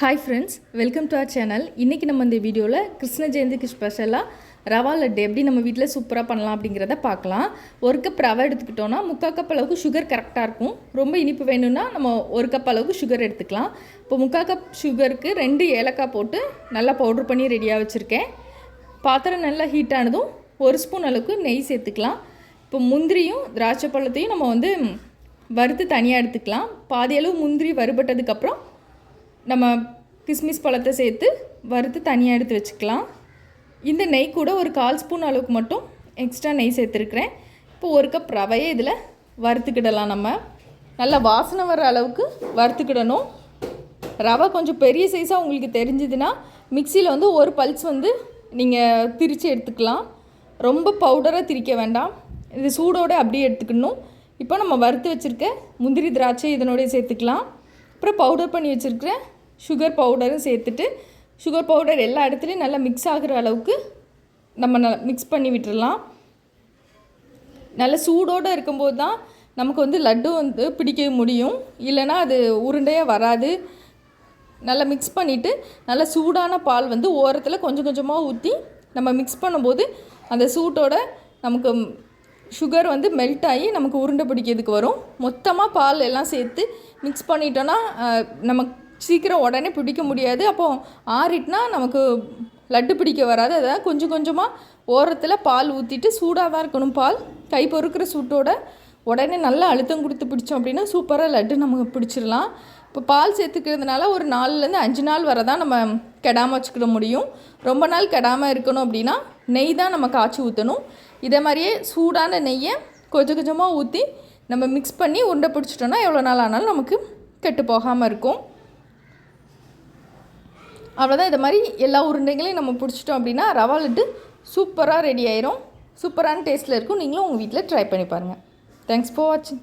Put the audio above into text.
Hi friends welcome to our channel இன்றைக்கி நம்ம இந்த வீடியோவில் கிருஷ்ண ஜெயந்திக்கு ஸ்பெஷலாக ரவா லட்டு எப்படி நம்ம வீட்டில் சூப்பராக பண்ணலாம் அப்படிங்கிறத பார்க்கலாம். ஒரு கப் ரவை எடுத்துக்கிட்டோன்னா முக்கால் கப் அளவுக்கு சுகர் கரெக்டாக இருக்கும். ரொம்ப இனிப்பு வேணும்னா நம்ம ஒரு கப் அளவுக்கு சுகர் எடுத்துக்கலாம். இப்போ முக்கால் கப் சுகருக்கு ரெண்டு ஏலக்காய் போட்டு நல்லா பவுட்ரு பண்ணி ரெடியாக வச்சுருக்கேன். பாத்திரம் நல்லா ஹீட் ஆனதும் ஒரு ஸ்பூன் அளவுக்கு நெய் சேர்த்துக்கலாம். இப்போ முந்திரியும் திராட்சை பழத்தையும் நம்ம வந்து வறுத்து தனியாக எடுத்துக்கலாம். பாதி அளவு முந்திரி வறுபட்டதுக்கப்புறம் நம்ம கிஸ்மிஸ் பழத்தை சேர்த்து வறுத்து தனியாக எடுத்து வச்சுக்கலாம். இந்த நெய் கூட ஒரு கால் ஸ்பூன் அளவுக்கு மட்டும் எக்ஸ்ட்ரா நெய் சேர்த்துருக்குறேன். இப்போ ஒரு கப் ரவையை இதில் வறுத்துக்கிடலாம் நம்ம. நல்லா வாசனை வர அளவுக்கு வறுத்துக்கிடணும். ரவை கொஞ்சம் பெரிய சைஸாக உங்களுக்கு தெரிஞ்சுதுன்னா மிக்சியில் வந்து ஒரு பல்ஸ் வந்து நீங்கள் திரித்து எடுத்துக்கலாம். ரொம்ப பவுடராக திரிக்க வேண்டாம். இது சூடோடு அப்படியே எடுத்துக்கணும். இப்போ நம்ம வறுத்து வச்சுருக்க முந்திரி திராட்சை இதனோடய சேர்த்துக்கலாம். அப்புறம் பவுடர் பண்ணி வச்சுருக்கிற சுகர் பவுடரும் சேர்த்துட்டு சுகர் பவுடர் எல்லா இடத்துலையும் நல்லா மிக்ஸ் ஆகிற அளவுக்கு நம்ம நல்லா மிக்ஸ் பண்ணி விட்டுடலாம் நல்ல சூடோடு இருக்கும்போது தான் நமக்கு வந்து லட்டு வந்து பிடிக்க முடியும். இல்லைன்னா அது உருண்டையாக வராது. நல்லா மிக்ஸ் பண்ணிவிட்டு நல்லா சூடான பால் வந்து ஓரத்தில் கொஞ்சம் கொஞ்சமாக ஊற்றி நம்ம மிக்ஸ் பண்ணும்போது அந்த சூட்டோட நமக்கு சுகர் வந்து மெல்ட் ஆகி நமக்கு உருண்டை பிடிக்கிறதுக்கு வரும். மொத்தமாக பால் எல்லாம் சேர்த்து மிக்ஸ் பண்ணிட்டோன்னா நமக்கு சீக்கிரம் உடனே பிடிக்க முடியாது. அப்போது ஆறிட்டுனா நமக்கு லட்டு பிடிக்க வராது. அதான் கொஞ்சம் கொஞ்சமாக ஓரத்தில் பால் ஊற்றிட்டு சூடாக தான் இருக்கணும். பால் கை பொறுக்கிற சூட்டோட உடனே நல்லா அழுத்தம் கொடுத்து பிடிச்சோம் அப்படின்னா சூப்பராக லட்டு நமக்கு பிடிச்சிடலாம். இப்போ பால் சேர்த்துக்கிறதுனால ஒரு நாலுலேருந்து அஞ்சு நாள் வரை தான் நம்ம கெடாமல் வச்சுக்கிட முடியும். ரொம்ப நாள் கெடாமல் இருக்கணும் அப்படின்னா நெய் தான் நம்ம காய்ச்சி ஊற்றணும் இதே மாதிரியே சூடான நெய்யை கொஞ்சம் கொஞ்சமாக ஊற்றி நம்ம மிக்ஸ் பண்ணி உருண்டை பிடிச்சிட்டோன்னா எவ்வளோ நாள் ஆனாலும் நமக்கு கெட்டு போகாமல் இருக்கும். அவ்வளோதான் இது மாதிரி எல்லா உருண்டைகளையும் நம்ம பிடிச்சிட்டோம் அப்படின்னா ரவா லட்டு சூப்பராக ரெடி ஆயிரும். சூப்பரான டேஸ்ட்டில் இருக்கும். நீங்களும் உங்கள் வீட்டில் ட்ரை பண்ணி பாருங்கள் தேங்க்ஸ் ஃபார் வாட்சிங்